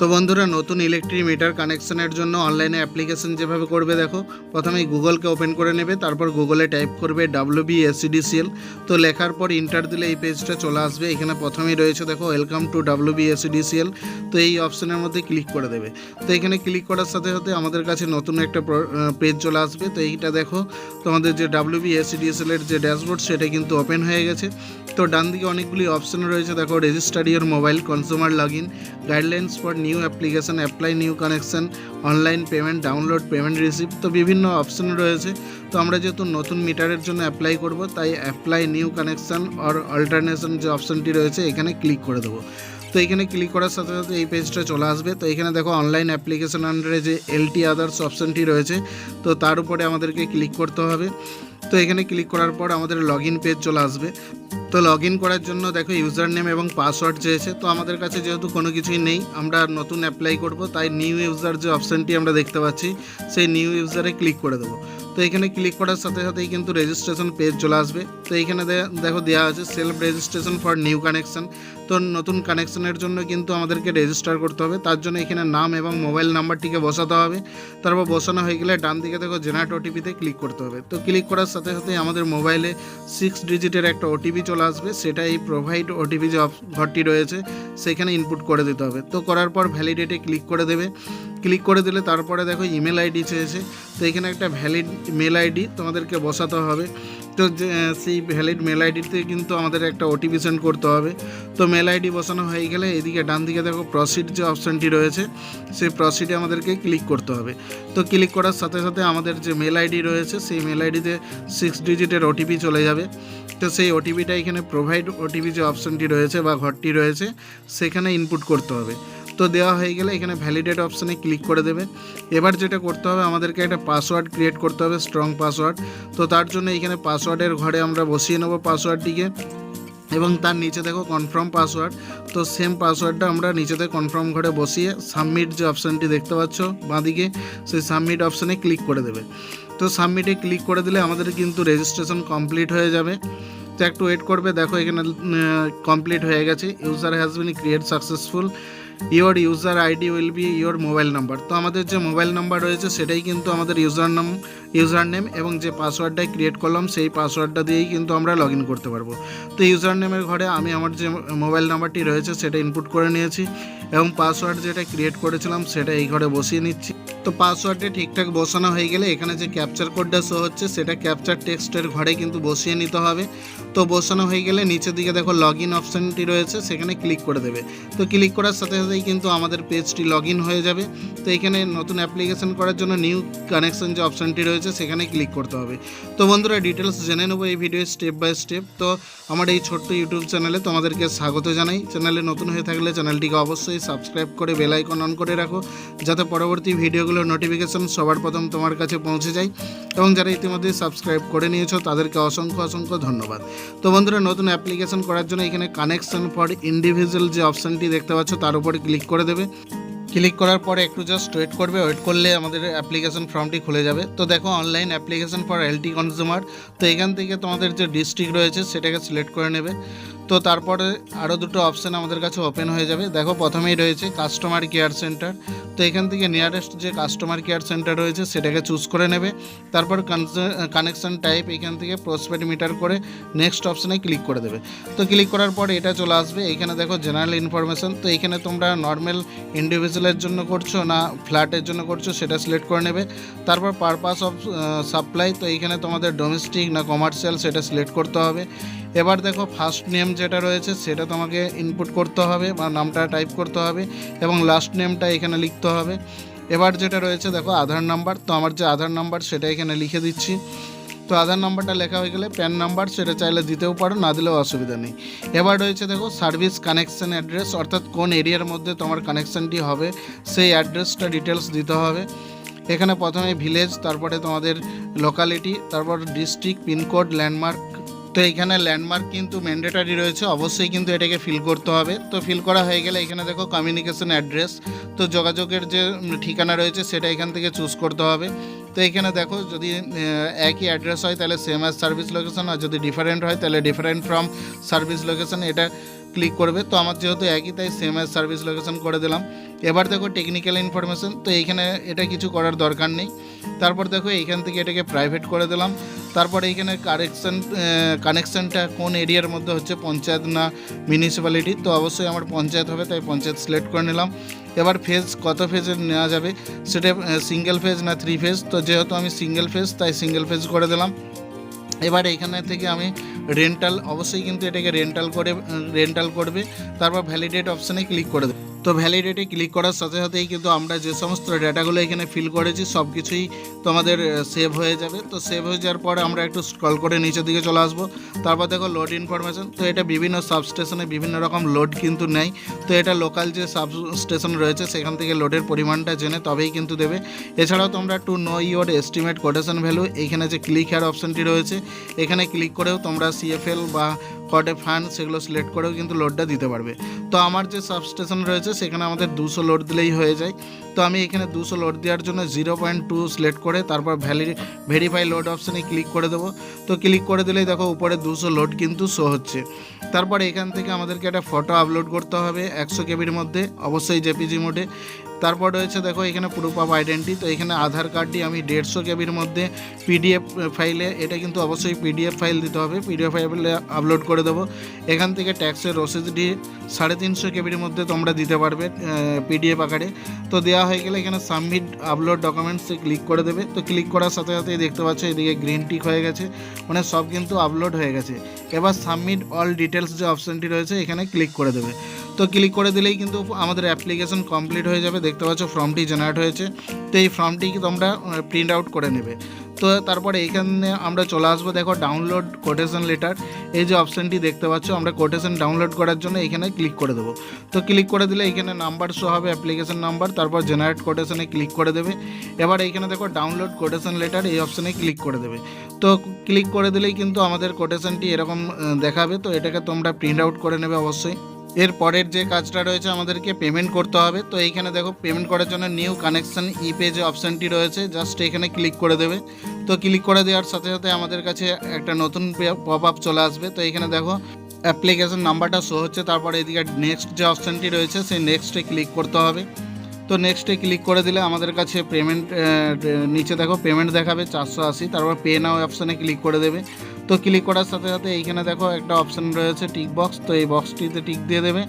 তো বন্ধুরা, নতুন ইলেকট্রিক মিটার কানেকশনের জন্য অনলাইনে অ্যাপ্লিকেশন যেভাবে করবে দেখো প্রথমে গুগলকে ওপেন করে নেবে, তারপর গুগলে টাইপ করবে ডাব্লিউ বি এসিডিসিএল তো লেখার পর ইন্টার দিলে এই পেজটা চলে আসবে। এখানে প্রথমেই রয়েছে দেখো welcome to W B SEDCL তো এই অপশনের মধ্যে ক্লিক করে দেবে। তো এখানে ক্লিক করার সাথে সাথে আমাদের কাছে নতুন একটা পেজ চলে আসবে। তো এইটা দেখো, তোমাদের যে ডাব্লিউ বি এসিডিএসএল এর যে ড্যাশবোর্ড সেটা কিন্তু ওপেন হয়ে গেছে। তো ডান দিকে অনেকগুলি অপশন রয়েছে। দেখো register your mobile consumer log in guidelines for new application apply new connection online payment download payment receive তো বিভিন্ন অপশান রয়েছে। তো আমরা যেহেতু নতুন মিটারের জন্য অ্যাপ্লাই করব, তাই apply new connection or alternation যে অপশনটি রয়েছে, এখানে ক্লিক করে দেবো। তো এখানে ক্লিক করার সাথে সাথে এই পেজটা চলে আসবে। তো এখানে দেখো অনলাইন অ্যাপ্লিকেশান আন্ডারে যে এলটি আদার্স অপশনটি রয়েছে, তো তার উপরে আমাদেরকে ক্লিক করতে হবে। তো এখানে ক্লিক করার পর আমাদের লগ ইন পেজ চলে আসবে। তো লগ ইন করার জন্য দেখো ইউজার নেম এবং পাসওয়ার্ড চেয়েছে। তো আমাদের কাছে যেহেতু কোনো কিছুই নেই, আমরা নতুন অ্যাপ্লাই করব, তাই নিউ ইউজার যে অপশানটি আমরা দেখতে পাচ্ছি, সেই নিউ ইউজারে ক্লিক করে দেবো। তো এখানে ক্লিক করার সাথে সাথেই কিন্তু রেজিস্ট্রেশন পেজ চলে আসবে। তো এখানে দেখো দেওয়া আছে self registration for new connection তো নতুন কানেকশনের জন্য কিন্তু আমাদেরকে রেজিস্টার করতে হবে। তার জন্য এখানে নাম এবং মোবাইল নাম্বারটিকে বসাতে হবে। তারপর বসানো হয়ে গেলে ডান দিকে দেখো জেনারেট ওটিপিতে ক্লিক করতে হবে। তো ক্লিক করার সাথে সাথে আমাদের মোবাইলে সিক্স ডিজিটের একটা ওটিপি চলে আসবে। সেটা এই প্রোভাইড ওটিপি যে ঘরটি রয়েছে, সেখানে ইনপুট করে দিতে হবে। তো করার পর ভ্যালিডেটে ক্লিক করে দেবে। ক্লিক করে দিলে তারপরে দেখো ইমেল আইডি চেয়েছে। তো এখানে একটা ভ্যালিড মেল আইডি তোমাদেরকে বসাতে হবে। তো সেই ভ্যালিড মেল আইডিতে কিন্তু আমাদের একটা ওটিপি সেন্ড করতে হবে। তো মেল আইডি বসানো হয়ে গেলে এদিকে ডান দিকে দেখো প্রসিড যে অপশানটি রয়েছে, সেই প্রসিডে আমাদেরকে ক্লিক করতে হবে। তো ক্লিক করার সাথে সাথে আমাদের যে মেল আইডি রয়েছে, সেই মেল আইডিতে সিক্স ডিজিটের ওটিপি চলে যাবে। তো সেই ওটিপিটা এখানে প্রোভাইড ওটিপি যে অপশানটি রয়েছে বা ঘরটি রয়েছে, সেখানে ইনপুট করতে হবে। তো দেওয়া হয়ে গেলে এখানে ভ্যালিডেট অপশানে ক্লিক করে দেবে এবার যেটা করতে হবে, আমাদেরকে একটা পাসওয়ার্ড ক্রিয়েট করতে হবে স্ট্রং পাসওয়ার্ড তো তার জন্য এখানে পাসওয়ার্ডের ঘরে আমরা বসিয়ে নেব পাসওয়ার্ডটিকে এবং তার নিচে দেখো কনফার্ম পাসওয়ার্ড তো সেম পাসওয়ার্ডটা আমরা নিচেতে কনফার্ম ঘরে বসিয়ে সাবমিট যে অপশানটি দেখতে পাচ্ছ বাঁদিকে, সেই সাবমিট অপশানে ক্লিক করে দেবে। তো সাবমিটে ক্লিক করে দিলে আমাদের কিন্তু রেজিস্ট্রেশন কমপ্লিট হয়ে যাবে। তো একটু ওয়েট করবে, দেখো এখানে কমপ্লিট হয়ে গেছে। User has been create successful your user ID will be your mobile number তো আমাদের যে মোবাইল নাম্বার রয়েছে, সেটাই কিন্তু আমাদের ইউজার নাম ইউজার নেম এবং যে পাসওয়ার্ডটা ক্রিয়েট করলাম, সেই পাসওয়ার্ডটা দিয়েই কিন্তু আমরা লগ ইন করতে পারব। তো ইউজার নেমের ঘরে আমি আমার যে মোবাইল নাম্বারটি রয়েছে, সেটা ইনপুট করে নিয়েছি এবং পাসওয়ার্ড যেটা ক্রিয়েট করেছিলাম, সেটা এই ঘরে বসিয়ে নিচ্ছি। তো পাসওয়ার্ডটা ঠিকঠাক বসানো হয়ে গেলে এখানে যে ক্যাপচার কোডটা শো হচ্ছে, সেটা ক্যাপচার টেক্সটের ঘরে কিন্তু বসিয়ে নিতে হবে। তো বসানো হয়ে গেলে নিচের দিকে দেখো লগ ইন অপশানটি রয়েছে, সেখানে ক্লিক করে দেবে। তো ক্লিক করার সাথে সাথেই কিন্তু আমাদের পেজটি লগ ইন হয়ে যাবে। তো এখানে নতুন অ্যাপ্লিকেশন করার জন্য নিউ কানেকশন যে অপশানটি রয়েছে সেখানে ক্লিক করতে হবে। তো বন্ধুরা ডিটেলস জেনে নেব এই ভিডিও স্টেপ বাই স্টেপ তো আমার এই ছোট্ট ইউটিউব চ্যানেলে তোমাদেরকে স্বাগত জানাই। চ্যানেলে নতুন হয়ে থাকলে চ্যানেলটিকে অবশ্যই সাবস্ক্রাইব করে বেল আইকন অন করে রাখো, যাতে পরবর্তী ভিডিওগুলোর নোটিফিকেশন সবার প্রথম তোমার কাছে পৌঁছে যায়। এবং যারা ইতিমধ্যে সাবস্ক্রাইব করে নিয়েছো, তাদেরকে অসংখ্য অসংখ্য ধন্যবাদ। তো বন্ধুরা, নতুন অ্যাপ্লিকেশন করার জন্য এখানে কানেকশন ফর ইন্ডিভিজুয়াল যে অপশানটি দেখতে পাচ্ছ, তার উপরে ক্লিক করে দেবে। ক্লিক করার পরে একটু জাস্ট ওয়েট করবে ওয়েট করলে আমাদের অ্যাপ্লিকেশন ফর্মটি খুলে যাবে। তো দেখো online application for LT consumer তো এখান থেকে তোমাদের যে ডিস্ট্রিক্ট রয়েছে, সেটাকে সিলেক্ট করে নেবে। তো তারপরে আরও দুটো অপশান আমাদের কাছে ওপেন হয়ে যাবে। দেখো প্রথমেই রয়েছে কাস্টমার কেয়ার সেন্টার তো এখান থেকে নিয়ারেস্ট যে কাস্টমার কেয়ার সেন্টার রয়েছে, সেটাকে চুজ করে নেবে। তারপর কানেকশন টাইপ এখান থেকে প্রসপেড মিটার করে নেক্সট অপশানে ক্লিক করে দেবে। তো ক্লিক করার পর এটা চলে আসবে। এখানে দেখো জেনারেল ইনফরমেশন তো এখানে তোমরা নর্মাল ইন্ডিভিজুয়ালের জন্য করছ না ফ্ল্যাটের জন্য করছ, সেটা সিলেক্ট করে নেবে। তারপর পারপাস অফ সাপ্লাই তো এইখানে তোমাদের ডোমেস্টিক না কমার্শিয়াল সেটা সিলেক্ট করতে হবে। এবার দেখো ফার্স্ট নেম যেটা রয়েছে, সেটা তোমাকে ইনপুট করতে হবে বা নামটা টাইপ করতে হবে এবং লাস্ট নেমটা এখানে লিখতে হবে। এবার যেটা রয়েছে, দেখো আধার নাম্বার তো আমার যে আধার নাম্বার সেটা এখানে লিখে দিচ্ছি। তো আধার নাম্বারটা লেখা হয়ে গেলে প্যান নাম্বার সেটা চাইলে দিতেও পারো, না দিলেও অসুবিধা নেই। এবার রয়েছে দেখো সার্ভিস কানেকশন অ্যাড্রেস অর্থাৎ কোন এরিয়ার মধ্যে তোমার কানেকশনটি হবে, সেই অ্যাড্রেসটা ডিটেলস দিতে হবে। এখানে প্রথমে ভিলেজ তারপরে তোমাদের লোকালিটি তারপর ডিস্ট্রিক্ট পিনকোড ল্যান্ডমার্ক তো এখানে ল্যান্ডমার্ক কিন্তু ম্যান্ডেটারি রয়েছে, অবশ্যই কিন্তু এটাকে ফিল করতে হবে। তো ফিল করা হয়ে গেলে এখানে দেখো কমিউনিকেশন অ্যাড্রেস তো যোগাযোগের যে ঠিকানা রয়েছে সেটা এখান থেকে চুজ করতে হবে। তো এখানে দেখো যদি একই অ্যাড্রেস হয়, তাহলে সেম অ্যাজ সার্ভিস লোকেশন আর যদি ডিফারেন্ট হয়, তাহলে ডিফারেন্ট ফ্রম সার্ভিস লোকেশন এটা ক্লিক করবে। তো আমার যেহেতু একই, তাই সেম অ্যাজ সার্ভিস লোকেশন করে দিলাম। এবার দেখো টেকনিক্যাল ইনফরমেশন তো এইখানে এটা কিছু করার দরকার নেই। তারপর দেখো এইখান থেকে এটাকে প্রাইভেট করে দিলাম। তারপর এইখানে কারেকশন কানেকশানটা কোন এরিয়ার মধ্যে হচ্ছে, পঞ্চায়েত না মিউনিসিপ্যালিটি তো অবশ্যই আমার পঞ্চায়েত হবে, তাই পঞ্চায়েত সিলেক্ট করে নিলাম। এবার ফেজ কত ফেজের নেওয়া যাবে? সেটা সিঙ্গেল ফেজ না থ্রি ফেজ তো যেহেতু আমি সিঙ্গেল ফেজ তাই সিঙ্গেল ফেজ করে দিলাম। এবার এখানে থেকে আমি রেন্টাল অবশ্যই কিন্তু এটাকে রেন্টাল করে রেন্টাল করবে। তারপর ভ্যালিডেট অপশানে ক্লিক করে দেবে। তো ভ্যালিডেটে ক্লিক করার সাথে সাথেই কিন্তু আমরা যে সমস্ত ডেটাগুলো এখানে ফিল করেছি সব কিছুই তোমাদের সেভ হয়ে যাবে। তো সেভ হয়ে যাওয়ার পরে আমরা একটু স্ক্রল করে নিচের দিকে চলে আসব। তারপর দেখো লোড ইনফরমেশন তো এটা বিভিন্ন সাবস্টেশনে বিভিন্ন রকম লোড কিন্তু নেয়। তো এটা লোকাল যে সাব স্টেশন রয়েছে, সেখান থেকে লোডের পরিমাণটা জেনে তবেই কিন্তু দেবে। এছাড়াও তোমরা to know your estimate quotation value এইখানে যে ক্লিক হেয়ার অপশানটি রয়েছে, এখানে ক্লিক করেও তোমরা সিএফএল বা কটে ফ্যান সেগুলো সিলেক্ট করেও কিন্তু লোডটা দিতে পারবে। তো আমার যে সাবস্টেশন রয়েছে, সেখানে আমাদের দুশো লোড দিলেই হয়ে যায়। তো আমি এখানে দুশো লোড দেওয়ার জন্য জিরো পয়েন্ট টু সিলেক্ট করে তারপর ভ্যালি ভেরিফাই লোড অপশানে ক্লিক করে দেবো। তো ক্লিক করে দিলেই দেখো উপরে দুশো লোড কিন্তু শো হচ্ছে। তারপর এখান থেকে আমাদেরকে একটা ফটো আপলোড করতে হবে একশো কেবির মধ্যে, অবশ্যই জেপিজি মোডে। তারপর রয়েছে, দেখো, এখানে প্রুফ অফ আইডেন্টি তো এখানে আধার কার্ডটি আমি দেড়শো কেবির মধ্যে পিডিএফ ফাইলে এটা কিন্তু অবশ্যই পিডিএফ ফাইল দিতে হবে। পিডিএফ ফাইলে আপলোড করে দেবো। এখান থেকে ট্যাক্সের রসিদটি সাড়ে তিনশো কেবির মধ্যে তোমরা দিতে পারবে পিডিএফ আকারে। তো দেওয়া হয়ে গেলে এখানে সাবমিট আপলোড ডকুমেন্টসে ক্লিক করে দেবে। তো ক্লিক করার সাথে সাথেই দেখতে পাচ্ছ, এদিকে গ্রিন টিক হয়ে গেছে। মানে সব কিন্তু আপলোড হয়ে গেছে। এবার সাবমিট অল ডিটেলস যে অপশানটি রয়েছে, এখানে ক্লিক করে দেবে। তো ক্লিক করে দিলেই কিন্তু আমাদের অ্যাপ্লিকেশন কমপ্লিট হয়ে যাবে। দেখতে পাচ্ছ ফর্মটি জেনারেট হয়েছে। তো এই ফর্মটি তোমরা প্রিন্ট আউট করে নেবে। তো তারপরে এইখানে আমরা চলে আসব, দেখো ডাউনলোড কোটেশন লেটার এই যে অপশানটি দেখতে পাচ্ছ, আমরা কোটেশন ডাউনলোড করার জন্য এখানে ক্লিক করে দেবো। তো ক্লিক করে দিলে এখানে নাম্বার শো হবে অ্যাপ্লিকেশন নাম্বার তারপর জেনারেট কোটেশনে ক্লিক করে দেবে। এবার এইখানে দেখো ডাউনলোড কোটেশন লেটার এই অপশানে ক্লিক করে দেবে। তো ক্লিক করে দিলেই কিন্তু আমাদের কোটেশনটি এরকম দেখাবে। তো এটাকে তোমরা প্রিন্ট আউট করে নেবে অবশ্যই। এর পরের যে কাজটা রয়েছে আমাদেরকে পেমেন্ট করতে হবে। তো এইখানে দেখো পেমেন্ট করার জন্য নিউ কানেকশন ই পে যে অপশানটি রয়েছে জাস্ট এখানে ক্লিক করে দেবে। তো ক্লিক করে দেওয়ার সাথে সাথে আমাদের কাছে একটা নতুন পপ আপ চলে আসবে। তো এখানে দেখো অ্যাপ্লিকেশন নাম্বারটা শো হচ্ছে, তারপরে এদিকে নেক্সট যে অপশানটি রয়েছে, সেই নেক্সটে ক্লিক করতে হবে। তো নেক্সটে ক্লিক করে দিলে আমাদের কাছে পেমেন্ট নিচে দেখো পেমেন্ট দেখাবে, চারশো আশি, তারপর পে নাও অপশানে ক্লিক করে দেবে। তো ক্লিক করার সাথে সাথে এইখানে দেখো একটা অপশান রয়েছে টিক বক্স তো এই বক্সটিতে টিক দিয়ে দেবে।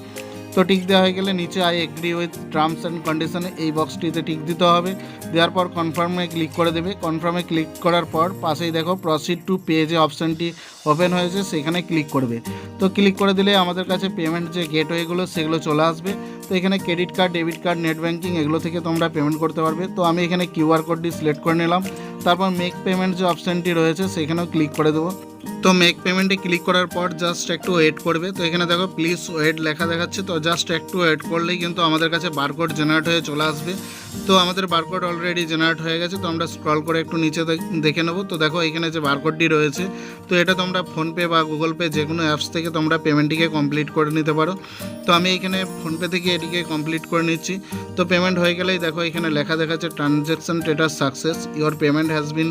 তো টিক দেওয়া হয়ে গেলে নিচে I agree with terms and কন্ডিশনে এই বক্সটিতে টিক দিতে হবে। দেওয়ার পর কনফার্মে ক্লিক করে দেবে। কনফার্মে ক্লিক করার পর পাশেই দেখো প্রসিড টু পে যে অপশানটি ওপেন হয়েছে, সেখানে ক্লিক করবে। তো ক্লিক করে দিলে আমাদের কাছে পেমেন্ট যে গেটওয়েগুলো সেগুলো চলে আসবে। তো এখানে credit card debit card net banking এগুলো থেকে তোমরা পেমেন্ট করতে পারবে। তো আমি এখানে কিউআর কোডটি সিলেক্ট করে নিলাম। তারপর মেক পেমেন্ট যে অপশানটি রয়েছে সেখানেও ক্লিক করে দেবো। তো মেক পেমেন্টে ক্লিক করার পর জাস্ট একটু ওয়েট করবে। তো এখানে দেখো প্লিজ ওয়েট লেখা দেখাচ্ছে। তো জাস্ট একটু ওয়েট করলেই কিন্তু আমাদের কাছে বারকোড জেনারেট হয়ে চলে আসবে। তো আমাদের বারকোড অলরেডি জেনারেট হয়ে গেছে। তো আমরা স্ক্রল করে একটু নিচে দেখে নেব। তো দেখো এখানে যে বারকোডটি রয়েছে, তো এটা তোমরা ফোনপে বা গুগল পে যে কোনো অ্যাপস থেকে তোমরা পেমেন্টটিকে কমপ্লিট করে নিতে পারো। তো আমি এখানে ফোনপে থেকে এটিকে কমপ্লিট করে নিচ্ছি। তো পেমেন্ট হয়ে গেলেই দেখো এখানে লেখা দেখাচ্ছে transaction status success your payment has been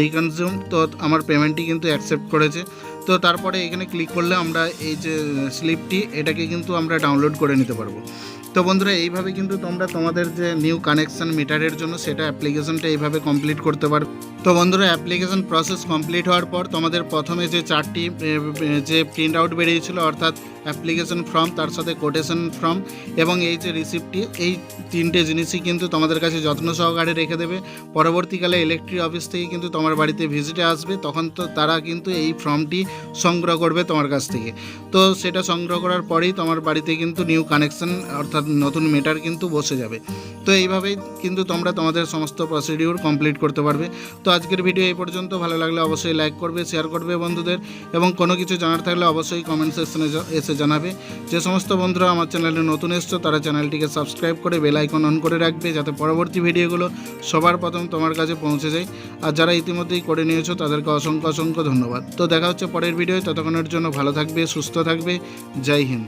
reconsumed তো আমার পেমেন্টটি কিন্তু অ্যাকসেপ্ট করেছে তো তারপরে এখানে ক্লিক করলে আমরা এই যে স্লিপটি এটাকে কিন্তু আমরা ডাউনলোড করে নিতে পারব। তো বন্ধুরা, এইভাবে কিন্তু তোমরা তোমাদের যে নিউ কানেকশান মিটারের জন্য সেটা অ্যাপ্লিকেশনটা এইভাবে কমপ্লিট করতে পারবে তো বন্ধুরা অ্যাপ্লিকেশন প্রসেস কমপ্লিট হওয়ার পর তোমাদের প্রথমে যে চারটি যে প্রিন্ট আউট বেরিয়েছিলো, অর্থাৎ অ্যাপ্লিকেশন ফর্ম তার সাথে কোটেশন ফর্ম এবং এই যে রিসিপ্টটি এই তিনটে জিনিসই কিন্তু তোমাদের কাছে যত্ন সহকারে রেখে দেবে। পরবর্তীকালে ইলেকট্রিক অফিস থেকে কিন্তু তোমার বাড়িতে ভিজিটে আসবে, তখন তো তারা কিন্তু এই ফর্মটি সংগ্রহ করবে তোমার কাছ থেকে। তো সেটা সংগ্রহ করার পরেই তোমার বাড়িতে কিন্তু নিউ কানেকশন অর্থাৎ নতুন মিটার কিন্তু বসে যাবে। তো এইভাবেই কিন্তু তোমরা তোমাদের সমস্ত প্রসিডিউর কমপ্লিট করতে পারবে। তো আজকের ভিডিও এই পর্যন্ত। ভালো লাগলে অবশ্যই লাইক করবে শেয়ার করবে বন্ধুদের। এবং কোনো কিছু জানার থাকলে অবশ্যই কমেন্ট সেকশনে এসে জানাবে। যে সমস্ত বন্ধুরা আমার চ্যানেলে নতুন এসছো, তারা চ্যানেলটিকে সাবস্ক্রাইব করে বেল আইকন অন করে রাখবে যাতে পরবর্তী ভিডিওগুলো সবার প্রথম তোমার কাছে পৌঁছে যায়। আর যারা ইতিমধ্যেই করে নিয়েছো, তাদেরকে অসংখ্য অসংখ্য ধন্যবাদ। তো দেখা হচ্ছে পরের ভিডিও ততক্ষণের জন্য ভালো থাকবে, সুস্থ থাকবে। জয় হিন্দ।